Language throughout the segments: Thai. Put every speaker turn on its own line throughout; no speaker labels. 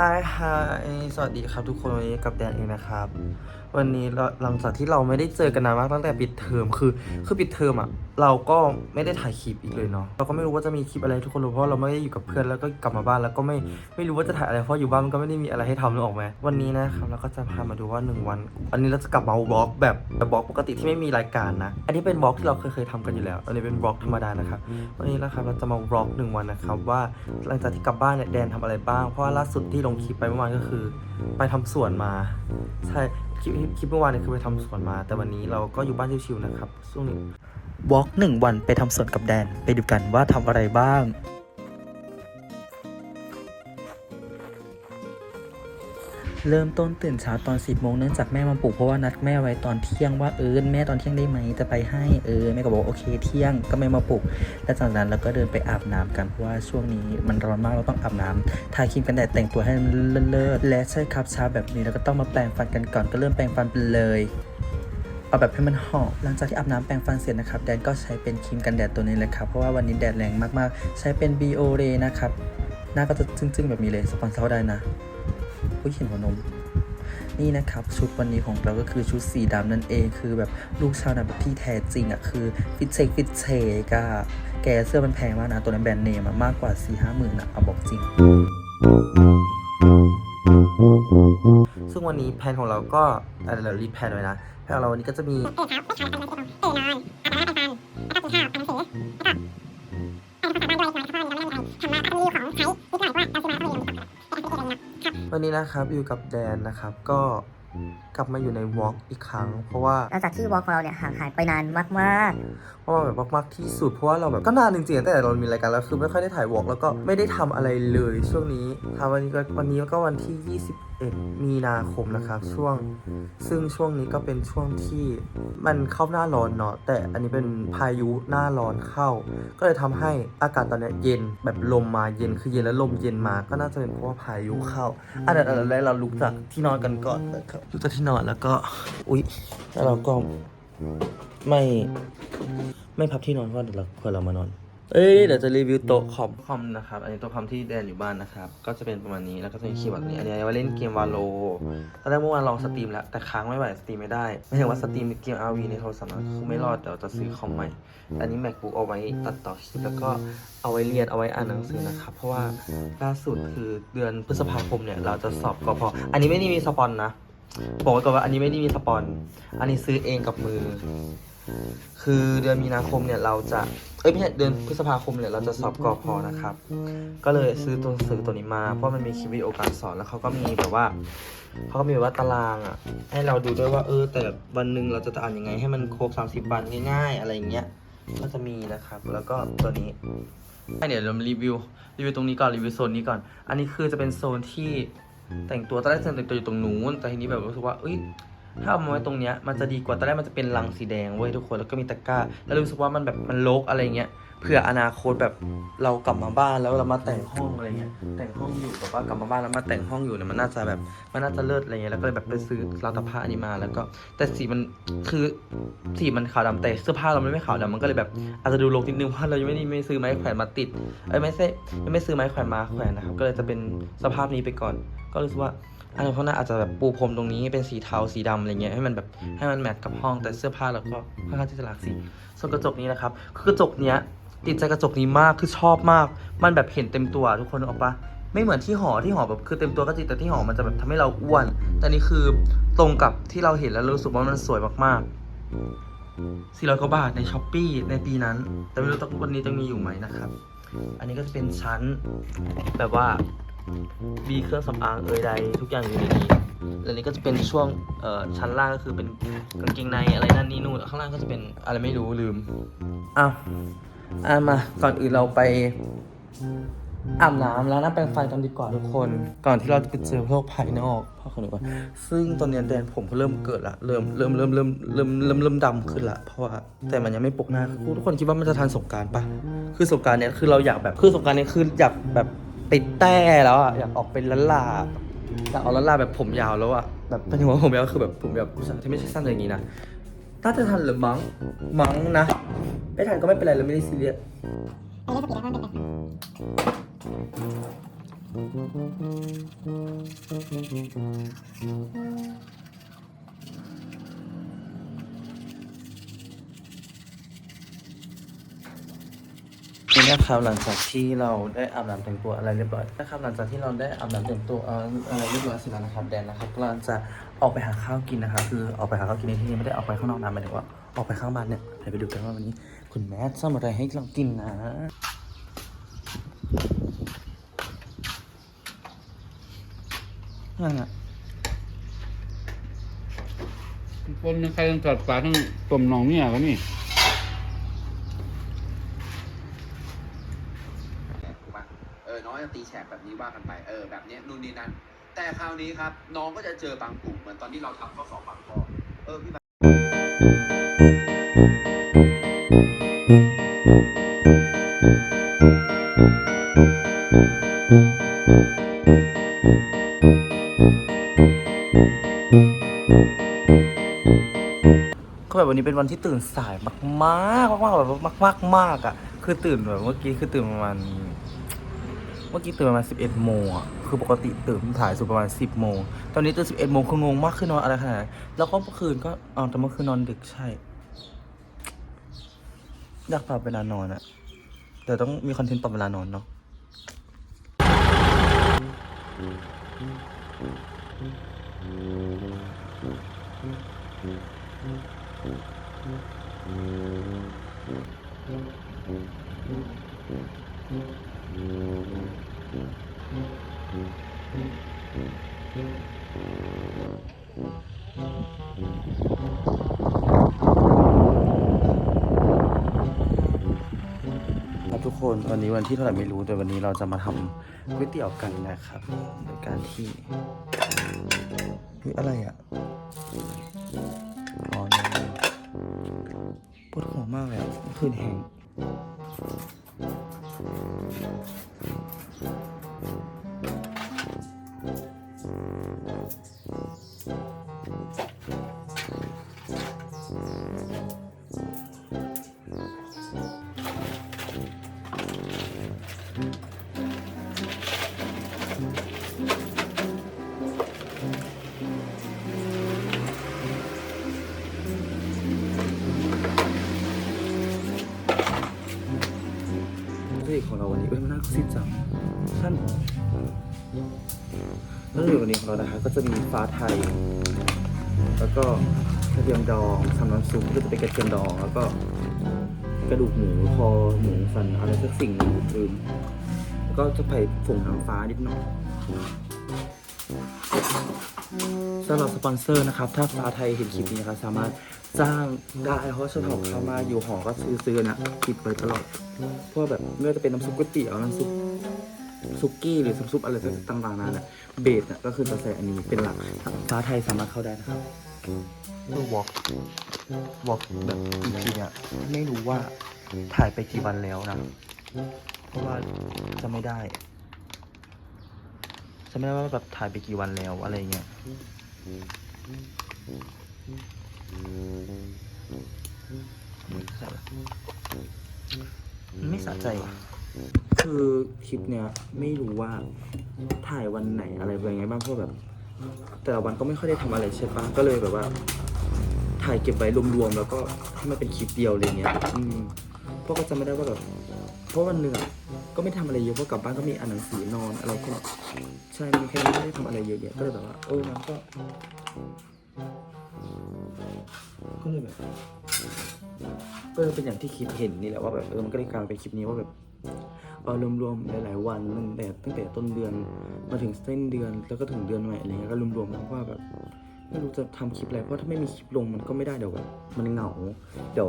ฮายฮสวัสดีครับทุกคนวันนี้กับแดนเองนะครับ วันนี้เราหลังจากที่เราไม่ได้เจอกันนานมากตั้งแต่ปิดเทอมคือคือปิดเทอมอะเราก็ไม่ได้ถ่ายคลิปอีกเลยเนาะเราก็ไม่รู้ว่าจะมีคลิปอะไรทุกคนรู้เพราะเราไม่ได้อยู่กับเพื่อนแล้วก็กลับมาบ้านแล้วก็ไม่ไม่รู้ว่าจะถ่ายอะไรเพราะอยู่บ้านมันก็ไม่ได้มีอะไรให้ทำนึกออกไหมวันนี้นะครับเราก็จะพามาดูว่าหนึ่งวัน อันนี้เราจะกลับมาบล็อกแบบแบบบล็อกปกติที่ไม่มีรายการนะ อันนี้เป็นบล็อกที่เราเคยเคยทำกันอยู่แล้ว อันนี้เป็นบล็อกธรรมดานะครับวันนี้นะครับเราจะมาบล็อกหนึ่งวันนะครับว่าหลังจากที่กลับบ้านเนี่ยแดนทำอะไรบ้างเพราะว่าล่าสุดที่ลงคลิปไปเมื่อวานก็คือ ไปทำสวนมาใช่คลิปคลิปเมื่อวานเนี่ยคือไปทำสวนมา แต่วันนี้เราก็อยู่บ้านชิวๆนะครับช่วงนี้บล็อกหนึ่งวันไปทำสวนกับแดน ไปดูกันว่าทำอะไรบ้าง เริ่มต้นตื่นเช้าตอน 10โมงเนื่องจากแม่มาปลุกเพราะว่านัดแม่ไว้ตอนเที่ยงว่าเออแม่ตอนเที่ยงได้ไหมจะไปให้เออแม่ก็บอกโอเคเที่ยงก็แม่มาปลุก และจากนั้นเราก็เดินไปอาบน้ำกันเพราะว่าช่วงนี้มันร้อนมากเราต้องอาบน้ำทาครีมกันแดดแต่งตัวให้มันเลิศๆและใช่ครับเช้าแบบนี้เราก็ต้องมาแปรงฟันกันก่อนก็เริ่มแปรงฟันไปเลยเอาแบบให้มันหอมหลังจากที่อาบน้ำแปรงฟันเสร็จนะครับแดนก็ใช้เป็นครีมกันแดดตัวนี้เลยครับเพราะว่าวันนี้แดดแรงมากๆ ใช้เป็น BO Ray นะครับหน้าก็จะจึ้งๆแบบนี้เลยสปอนเซอร์ได้นะ ผู้เห็นหัวนม นี่นะครับ ชุดวันนี้ของเราก็คือชุดสีดำนั่นเอง คือแบบลูกชาวนาแบบที่แท้จริงอะคือฟิตเชคฟิตเชกอะแกเสื้อมันแพงมากนะ ตัวนั้นแบรนด์เนมมากกว่า4ี่ห้าหมื่นอะเอาบอกจริงซึ่งวันนี้แผนของเราก็อะไรเรารีแพนไว้นะแผนของเราวันนี้ก็จะมี
ตื่นเช้าตื่นเช้าตื่นนอนตื่นอนอาบน้ำแปรงฟันแล้วก็กินข้าวอ่านหนังสือแล้ว วันนี้นะครับ
อยู่กับแดนนะครับก็กลับมาอยู่ในวอล์กอีกครั้ง เพราะว่า
หลังจากที่วอล์กของเราเนี่ยห่างหายไปนานมาก
เพราะว่าแบบมากๆที่สุดเพราะว่าเราแบบก็นานจริงๆตั้งแต่เรามีรายการแล้วคือไม่ค่อยได้ถ่ายวอล์กแล้วก็ไม่ได้ทำอะไรเลยช่วงนี้ทำวันนี้ก็วันนี้ก็วันที่ 21มีนาคมนะครับช่วงซึ่งช่วงนี้ก็เป็นช่วงที่มันเข้าหน้าร้อนเนาะแต่อันนี้เป็นพายุหน้าร้อนเข้า ก็เลยทำให้อากาศตอนนี้เย็นแบบลมมาเย็นคือเย็นแล้วลมเย็นมาก็น่าจะเป็นเพราะว่าพายุเข้า อันดับแรกเราลุกจากที่นอนกันก่อนนะครับลุกจากที่นอนแล้วก็อุ๊ยแล้วเราก็ไม่ไม่พับที่นอนเพราะเดี๋ยวเราเพื่อเรามานอน เอ้ยเดี๋ยวจะรีวิวโต๊ะคอมคอมนะครับ อันนี้โต๊ะคอมที่แดนอยู่บ้านนะครับ ก็จะเป็นประมาณนี้ แล้วก็จะมีคีย์บอร์ดนี้ อันนี้เอาไว้เล่นเกมวาโลตอนแรกเมื่อวานลองสตรีมแล้ว แต่ค้างไม่ไหวสตรีมไม่ได้ ไม่ถึงว่าสตรีมเกม RV ในโทรศัพท์นะคือไม่รอด เดี๋ยวจะซื้อคอมใหม่ อันนี้ macbook เอาไว้ตัดต่อคลิปแล้วก็เอาไว้เรียน เอาไว้อ่านหนังสือนะครับ เพราะว่าล่าสุดคือเดือนพฤษภาคมเนี่ยเราจะสอบกพอันนี้ไม่ได้มีสปอนนะ บอกไว้ก่อนว่าอันนี้ไม่ได้มีสปอน อันนี้ซื้อเองกับมือ คือเดือนมีนาคมเนี่ยเราจะ เอ้ยไม่ใช่เดือนพฤษภาคมเนี่ยเราจะสอบกอพอนะครับ ก็เลยซื้อตัวหนังสือตัวนี้มา เพราะมันมีคลิปวิดีโอการสอนแล้วเขาก็มีแบบว่าเขาก็มีแบบว่าตารางอะ ให้เราดูด้วยว่าเออ แต่วันหนึ่งเราจะอ่านยังไง ให้มันครบ 30วันง่ายๆ อะไรอย่างเงี้ย ก็จะมีนะครับ แล้วก็ตัวนี้ให้เดี๋ยวเรามารีวิว รีวิวตรงนี้ก่อนรีวิวโซนนี้ก่อน อันนี้คือจะเป็นโซนที่แต่งตัวตอนแรกจะแต่งตัวอยู่ตรงนู้นแต่ทีนี้แบบรู้สึกว่าเอ้ย ถ้าเอามาไว้ตรงเนี้ยมันจะดีกว่าตอนแรกมันจะเป็นลังสีแดงเว้ยทุกคนแล้วก็มีตะกร้า แล้วรู้สึกว่ามันแบบมันรกอะไรเงี้ยเผื่ออนาคตแบบเรากลับมาบ้านแล้วเรามาแต่งห้องอะไรเงี้ยแต่งห้องอยู่แบบว่ากลับมาบ้านแล้วมาแต่งห้องอยู่เนี่ยมันน่าจะแบบมันน่าจะเลิศอะไรเงี้ยแล้วก็เลยแบบไปซื้อราวตากผ้าอันนี้มาแล้วก็แต่สีมันคือสีมันขาวดำแต่เสื้อผ้าเรามันไม่ขาวดำมันก็เลยแบบอาจจะดูรกนิดนึงเพราะเรายังไม่ได้ไม่ซื้อไม้แขวนมาติดเอ้ยไม่ใช่ยังไม่ซื้อไม้แขวนมาแขวนนะครับก็เลยจะเป็นสภาพนี้ไปก่อนก็รู้สึกว่าอันนี้เขาน่าอาจจะแบบปูพรมตรงนี้เป็นสีเทาสีดำอะไรเงี้ยให้มันแบบให้มันแมทกับห้องแต่เสื้อผ้าเราก็ค่อนข้างที่จะหลากสีส่วนกระจกนี้นะครับคือกระจกเนี้ยติดใจกระจกนี้มากคือชอบมาก มันแบบเห็นเต็มตัวทุกคนนึกออกปะไม่เหมือนที่หอที่หอแบบคือเต็มตัวก็จริงแต่ที่หอมันจะแบบทำให้เราอ้วน แต่นี่คือตรงกับที่เราเห็นแล้วรู้สึกว่ามันสวยมากๆ400กว่าบาทในช้อปปีในปีนั้น แต่ไม่รู้ตอนวันนี้จะมีอยู่ไหมนะครับ อันนี้ก็จะเป็นชั้นแบบว่า มีเครื่องสำอางเอยใดทุกอย่างอยู่ในนี้แล้วนี่ก็จะเป็นช่วงเอ่อชั้นล่างก็คือเป็นกางเกงในอะไรนั่นนี่นู่นข้างล่างก็จะเป็นอะไรไม่รู้ลืมอ้าวอะมาก่อนอื่นเราไปอาบน้ำแล้วน้ำแปรงฟันกันดีกว่าทุกคน ก่อนที่เราจะไปเจอโลกภายนอกพ่อคนนึกว่าซึ่งตอนนี้แดนผมก็เริ่มเกิดละเริ่มเริ่มเริ่มเริ่มเริ่มเริ่มเริ่มดำขึ้นละเพราะว่าแต่มันยังไม่ปกหน้าทุกคนคิดว่ามันจะทันสงการปะคือสงการเนี้ยคือเราอยากแบบคือสงการเนี้ยคืออยากแบบ ไปแต้แล้วอะอยากออกเป็นละลาอยากเอาละลาแบบผมยาวแล้วอะแบบเป็นหัวผมยาวคือแบบผมแบบผู้ชายที่ไม่ใช่สั้นอย่างนี้นะน่าจะทันหรือมั้งมั้งนะไม่ทันก็ไม่เป็นไรเราไม่ได้ซีเรียส
อันนี้สปีดแล้วมันเป็นแบบ
นะครับหลังจากที่เราได้อาบน้ำแต่งตัวอะไรเรียบร้อยนะครับหลังจากที่เราได้อาบน้ำแต่งตัวอะไรเรียบร้อยเสร็จแล้วนะครับแดนนะครับกำลังจะออกไปหาข้าวกินนะครับคือออกไปหาข้าวกินในที่นี้ไม่ได้ออกไปข้างนอกนะหมายถึงว่าออกไปข้างบ้านเนี่ยไปดูกันว่าวันนี้ คุณแม่ทำอะไรให้เรากินนะนั่นอะ
คนใครต้องจอดปลาทั้งต้มหนองเนี่ยก็นี่
ถูกปะ เออน้องจะตีแฉกแบบนี้ว่ากันไปเออแบบนี้นู่นนี่นั่นแต่คราวนี้ครับ น้องก็จะเจอบางกลุ่มเหมือนตอนที่เราทำข้อสอบบางข้อเออพี่บาง
ก็แบบวันนี้เป็นวันที่ตื่นสายมากมากๆมากๆแบบมากมากๆมากอะ คือตื่นแบบเมื่อกี้คือตื่นประมาณ เมื่อกี้ตื่นประมาณสิบเอ็ดโมงอะ คือปกติตื่นถ่ายสุดประมาณสิบโมง ตอนนี้ตื่นสิบเอ็ดโมงคืองงมากคือนอนอะไรขนาดนั้นแล้วก็เมื่อคืนก็อ๋อแต่เมื่อคืนนอนดึกใช่ อยากปรับเวลานอนอะ แต่ต้องมีคอนเทนต์ปรับเวลานอนเนาะครับ ทุกคนวันนี้วันที่เท่าไหร่ไม่รู้แต่วันนี้เราจะมาทำก๋วยเตี๋ยวกันนะครับโดยการที่เฮ้ยอะไรอะอ๋อนี่ปวดหัวมากเลยคืนแหง うん。 กของเราวันนี้เอ้ยมันน่าซิดจังท่านแล้วในวันนี้ของเรานะคะ ก็จะมีฟ้าไทย แล้วก็กระเทียมดองสำน้ำซุปก็จะเป็นกระเทียมดอง แล้วก็กระดูกหมูคอหมูสันอะไรสักสิ่งหนึ่งลืมแล้วก็จะไปผงน้ำฟ้านิดหน่อย สำหรับสปอนเซอร์นะครับ ถ้าฟ้าไทยเห็นคลิปนี้นะครับสามารถจ้างได้เพราะชอบเข้ามาอยู่หอก็ซื้อซื้อนะติดไปตลอดเพราะแบบไม่ว่าจะเป็นน้ำซุปก๋วยเตี๋ยวน้ำซุปซุกี้หรือน้ำซุปอะไรต่างๆนั้นนะเบสน่ะก็คือจะใส่อันนี้เป็นหลักฟ้าไทยสามารถเข้าได้นะครับเพื่อวอล์กวอล์กแบบจริงๆอะไม่รู้ว่าถ่ายไปกี่วันแล้วนะ เพราะว่าจะไม่ได้ จะไม่ได้ว่าแบบถ่ายไปกี่วันแล้วอะไรเงี้ยไม่สะใจว่ะ คือคลิปเนี้ยไม่รู้ว่าถ่ายวันไหนอะไรเป็นไงบ้างเพราะแบบ แต่ละวันก็ไม่ค่อยได้ทำอะไรใช่ปะก็เลยแบบว่า ถ่ายเก็บไว้รวมๆแล้วก็ให้มันเป็นคลิปเดียวอะไรเงี้ยอืมเพราะก็จำไม่ได้ว่าแบบเพราะวันหนึ่งอะ ก็ไม่ทำอะไรเยอะเพราะกลับบ้านก็มีอ่านหนังสือนอนอะไรก็ใช่มีแค่นี้ไม่ได้ทำอะไรเยอะแยะก็เลยแบบว่าเออมันก็ ก็เลยแบบก็เลยเป็นอย่างที่คิดเห็นนี่แหละว่าแบบเออมันก็เลยกลายเป็นคลิปนี้ว่าแบบเออรวมๆหลายๆวันตั้งแต่ตั้งแต่ต้นเดือนมาถึงเส้นเดือนแล้วก็ถึงเดือนใหม่อะไรเงี้ยก็รวมๆแล้วว่าแบบ ไม่รู้จะทำคลิปอะไร เพราะถ้าไม่มีคลิปลงมันก็ไม่ได้เดี๋ยวแบบมันเหงา เดี๋ยว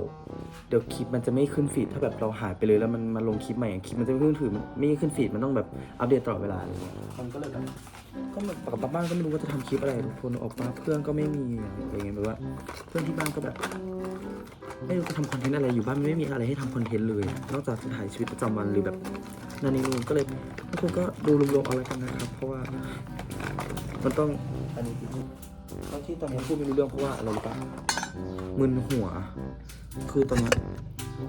เดี๋ยวคลิปมันจะไม่ขึ้นฟีดถ้าแบบเราหายไปเลยแล้วมันมาลงคลิปใหม่คลิปมันจะไม่ขึ้นถือมันไม่ขึ้นฟีดมันต้องแบบอัปเดตตลอดเวลาอะไรเงี้ยมันก็เลยแบบก็แบบกลับบ้านก็ไม่รู้ว่าจะทำคลิปอะไรทุกคนออกมาเพื่อนก็ไม่มีอะไรเงี้ยแบบว่า เพื่อนที่บ้านก็แบบไม่รู้จะทำคอนเทนต์อะไรอยู่บ้านไม่มีอะไรให้ทำคอนเทนต์เลย นอกจากจะถ่ายชีวิตประจำวันหรือแบบนั่นนี่นู่นก็เลยทุกคนก็ดูรวมๆเอาแล้วกันนะครับ เพราะว่ามันต้องอันนี้ บางที่ตอนนี้พูดไม่รู้เรื่องเพราะว่าอะไรรู้ปะมึนหัว คือตอนนี้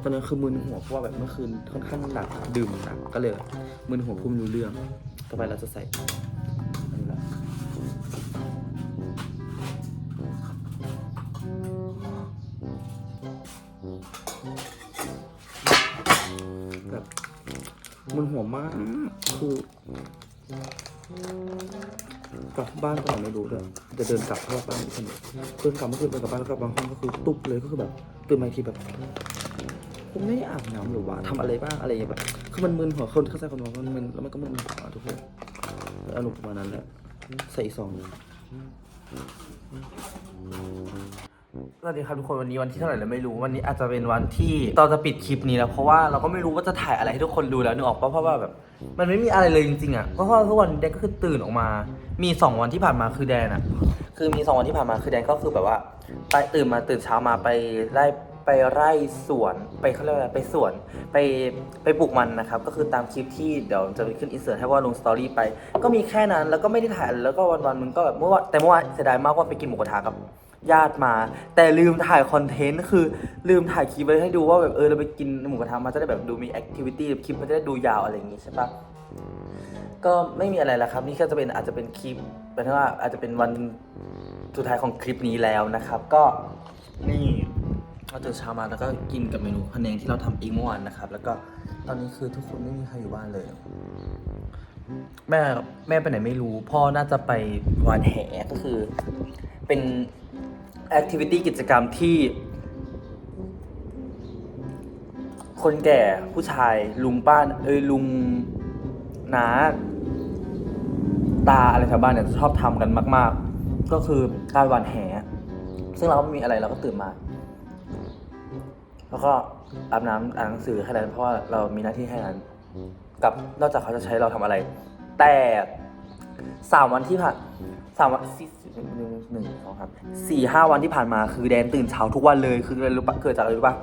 ตอนนั้นคือมึนหัวเพราะว่าแบบเมื่อคืนค่อนข้างหนักดื่มหนักก็เลยมึนหัวพูดไม่รู้เรื่อง ต่อไปเราจะใส่อันนี้ละแบบมึนหัวมากคือ กลับบ้านก่อนไม่รู้ด้วยจะเดินกลับเข้าบ้านคนเดียวเดินกลับเมื่อคืนเดินกลับบ้านแล้วกลับบางห้องก็คือตุ๊บเลยก็คือแบบตื่นมาอีกทีแบบผมไม่ได้อาบน้ำหรือว่าทำอะไรบ้างอะไรอย่างแบบคือมันมึนหัวคนเข้าใจคนว่ามันมึนแล้วมันก็มึนหัวทุกคนอารมณ์ประมาณนั้นแหละใส่ซองนึง สวัสดีครับทุกคนวันนี้วันที่เท่าไหร่แล้วไม่รู้วันนี้อาจจะเป็นวันที่เราจะปิดคลิปนี้แล้วเพราะว่าเราก็ไม่รู้ว่าจะถ่ายอะไรให้ทุกคนดูแล้วนึกออกปะเพราะว่าแบบ มันไม่มีอะไรเลยจริงๆอะเพราะว่าทุกวันแดนก็คือตื่นออกมา มีสองวันที่ผ่านมาคือแดนอะคือมีสองวันที่ผ่านมาคือแดนก็คือแบบว่า ไปตื่นมาตื่นเช้ามาไปไล่ไปไร่สวนไปเขาเรียกว่าอะไรไปสวนไปไปปลูกมันนะครับ ก็คือตามคลิปที่เดี๋ยวจะไปขึ้นอินเสิร์ตให้ว่าลงสตอรี่ไป ก็มีแค่นั้นแล้วก็ไม่ได้ถ่ายแล้วก็วันๆมันก็แบบเมื่อวานแต่เมื่อวานเสียดายมากว่าไปกินหมูกระทะกับ ญาติมา แต่ลืมถ่ายคอนเทนต์คือลืมถ่ายคลิปไว้ให้ดูว่าแบบเออเราไปกินหมูกระทะมาจะได้แบบดูมีแอคทิวิตี้คลิปมันจะได้ดูยาวอะไรอย่างงี้ใช่ปะก็ไม่มีอะไรแล้วครับ นี่ก็จะเป็นอาจจะเป็นคลิปแปลว่าอาจจะเป็นวันสุดท้ายของคลิปนี้แล้วนะครับ ก็นี่เราตื่นเช้ามาแล้วก็กินกับเมนูพะแนงที่เราทำเองเมื่อวานนะครับ แล้วก็ตอนนี้คือทุกคนไม่มีใครอยู่บ้านเลย แม่แม่ไปไหนไม่รู้ พ่อน่าจะไปวานแหก็คือ เป็น แอคทิวิตี้กิจกรรมที่ คนแก่ผู้ชายลุงป้าเอ้ยลุงน้าตาอะไรแถวบ้านเนี่ยชอบทำกันมาก ๆ ก็คือการหวานแห ซึ่งเราก็ไม่มีอะไรเราก็ตื่นมา แล้วก็อาบน้ำอ่านหนังสือแค่นั้นเพราะว่าเรามีหน้าที่แค่นั้น กับนอกจากเขาจะใช้เราทำอะไร แต่ สามวันที่ผ่านสามวันสี่หนึ่งหนึ่งสองครับสี่ห้าวันที่ผ่านมาคือแดนตื่นเช้าทุกวันเลยคืออะไรรู้ปะเกิดจากอะไรรู้ปะ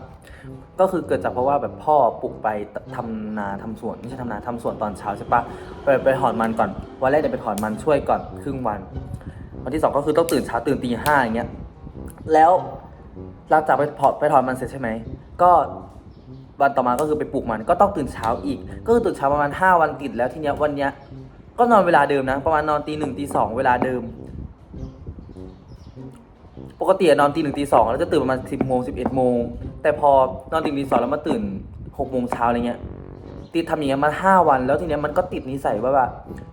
ก็คือเกิดจากเพราะว่าแบบพ่อปลุกไปทำนาทำสวนไม่ใช่ทำนาทำสวนตอนเช้าใช่ปะไปไปถอนมันก่อนวันแรกเดี๋ยวไปถอนมันช่วยก่อนครึ่งวัน วันที่สองก็คือต้องตื่นเช้าตื่นตีห้าอย่างเงี้ยแล้วหลังจากไปถอดไปถอนมันเสร็จใช่ไหมก็วันต่อมาก็คือไปปลูกมันก็ต้องตื่นเช้าอีก ก็คือตื่นเช้าประมาณห้าวันติดแล้วทีเนี้ยวันเนี้ย ก็นอนเวลาเดิมนะ ประมาณนอนตีหนึ่งตีสองเวลาเดิม ปกติอะนอนตีหนึ่งตีสองแล้วจะตื่นประมาณสิบโมงสิบเอ็ดโมงแต่พอนอนตีหนึ่งตีสองแล้วมาตื่นหกโมงเช้าอะไรเงี้ยติดทำอย่างเงี้ยมาห้าวัน แล้วทีเนี้ยมันก็ติดนิสัยว่าแบบ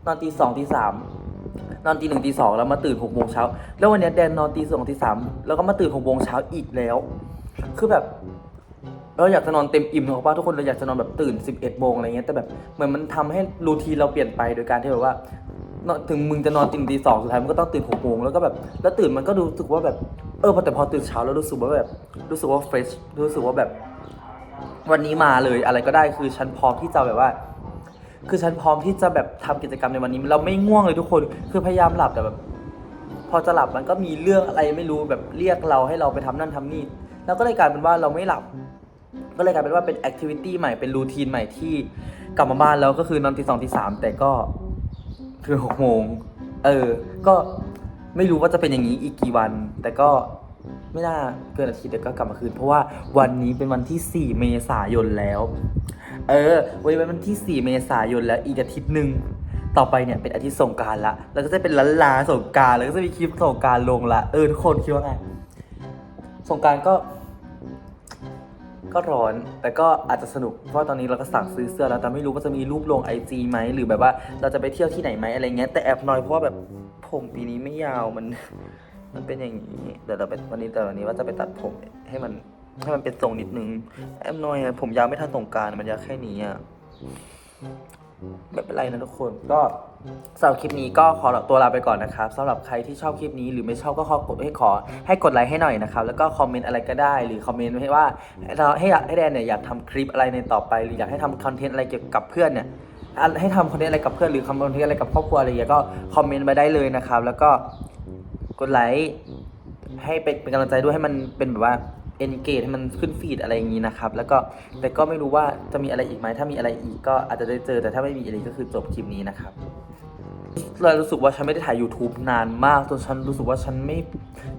นอนตีสองตีสามนอนตีหนึ่งตีสองแล้วมาตื่นหกโมงเช้าแล้ววันเนี้ยแดนนอนตีสองตีสามแล้วก็มาตื่นหกโมงเช้าอีกแล้ว คือแบบ เราอยากจะนอนเต็มอิ่มของป้าทุกคนเราอยากจะนอนแบบตื่น 11โมงอะไรเงี้ยแต่แบบเหมือนมันทำให้รูทีเราเปลี่ยนไปโดยการที่แบบว่าถึงมึงจะนอนตีตีสองสุดท้ายมันก็ต้องตื่นหกโมงแล้วก็แบบแล้วตื่นมันก็รู้สึกว่าแบบเออพอแต่พอตื่นเช้าแล้วรู้สึกว่าแบบรู้สึกว่าเฟรชรู้สึกว่าแบบ วันนี้มาเลยอะไรก็ได้คือฉันพร้อมที่จะแบบว่า คือฉันพร้อมที่จะแบบทำกิจกรรมในวันนี้เราไม่ง่วงเลยทุกคนคือพยายามหลับแต่แบบ พอจะหลับมันก็มีเรื่องอะไรไม่รู้แบบเรียกเราให้เราไปทำนั่นทำนี่แล้วก็เลยกลายเป็นว่าเราไม่หลับ ก็เลยกลายเป็นว่าเป็นแอคทิวิตี้ใหม่เป็นรูทีนใหม่ที่กลับมาบ้านแล้วก็คือนอนตีสองตีสามแต่ก็คือหกโมงเออ ก็ไม่รู้ว่าจะเป็นอย่างนี้อีกกี่วัน แต่ก็ไม่น่าเกินอาทิตย์เดี๋ยวก็กลับมาคืน เพราะว่าวันนี้เป็นวันที่ 4 เมษายนแล้ว เออวันนี้เป็นวันที่ 4 เมษายนแล้วอีกอาทิตย์หนึ่งต่อไปเนี่ยเป็นอาทิตย์สงการละแล้วก็จะเป็นล้านลาสงการแล้วก็จะมีคลิปสงการลงละเออทุกคนคิดว่าไงสงการก็ ก็ร้อนแต่ก็อาจจะสนุกเพราะตอนนี้เราก็สั่งซื้อเสื้อแล้วแต่ไม่รู้ว่าจะมีรูปลงไอจีไหมหรือแบบว่าเราจะไปเที่ยวที่ไหนไหมอะไรเงี้ยแต่แอบน้อยเพราะว่าแบบผมปีนี้ไม่ยาวมันมันเป็นอย่างนี้เดี๋ยวเราไปวันนี้แต่วันนี้ว่าจะไปตัดผมให้มันให้มันเป็นทรงนิดนึงแอบน้อยผมยาวไม่ทันสงการมันยาวแค่นี้อะไม่เป็นไรนะทุกคนก็ สำหรับคลิปนี้ก็ขอตัวลาไปก่อนนะครับสำหรับใครที่ชอบคลิปนี้หรือไม่ชอบก็ขอกดให้ขอให้กดไลค์ให้หน่อยนะครับแล้วก็คอมเมนต์อะไรก็ได้ หรือคอมเมนต์ให้ว่าเราให้ให้แดนเนี่ยอยากทำคลิปอะไรในต่อไป หรืออยากให้ทำคอนเทนต์อะไรเกี่ยวกับเพื่อนเนี่ยให้ทำคอนเทนต์อะไรกับเพื่อนหรือทำคอนเทนต์อะไรกับครอบครัวอะไรอย่างเงี้ยก็คอมเมนต์มาได้เลยนะครับ แล้วก็กดไลค์ให้เป็นเป็นกำลังใจด้วยให้มันเป็นแบบว่า engage ให้มันขึ้นฟีดอะไรอย่างนี้นะครับ แล้วก็แต่ก็ไม่รู้ว่าจะมีอะไรอีกไหมถ้ามีอะไรอีกก็อาจจะได้เจอแต่ถ้าไม่มีอะไรก็คือจบคลิปนี้นะครับ เรารู้สึกว่าฉันไม่ได้ถ่าย YouTube นานมากจนฉันรู้สึกว่าฉันไม่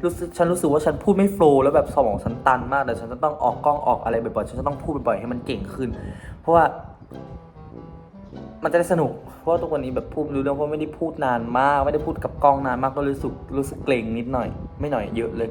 รู้สึกฉันรู้สึกว่าฉันพูดไม่โฟล์แล้วแบบสมองฉันตันมากแต่ฉันจะต้องออกกล้องออกอะไรบ่อยๆฉันจะต้องพูดบ่อยๆให้มันเก่งขึ้น เพราะว่า มันจะได้สนุก เพราะว่าทุกวันนี้แบบพูดรู้เรื่องเพราะไม่ได้พูดนานมาก ไม่ได้พูดกับกล้องนานมากก็รู้สึกรู้สึกเกรงนิดหน่อย ไม่หน่อยเยอะเลย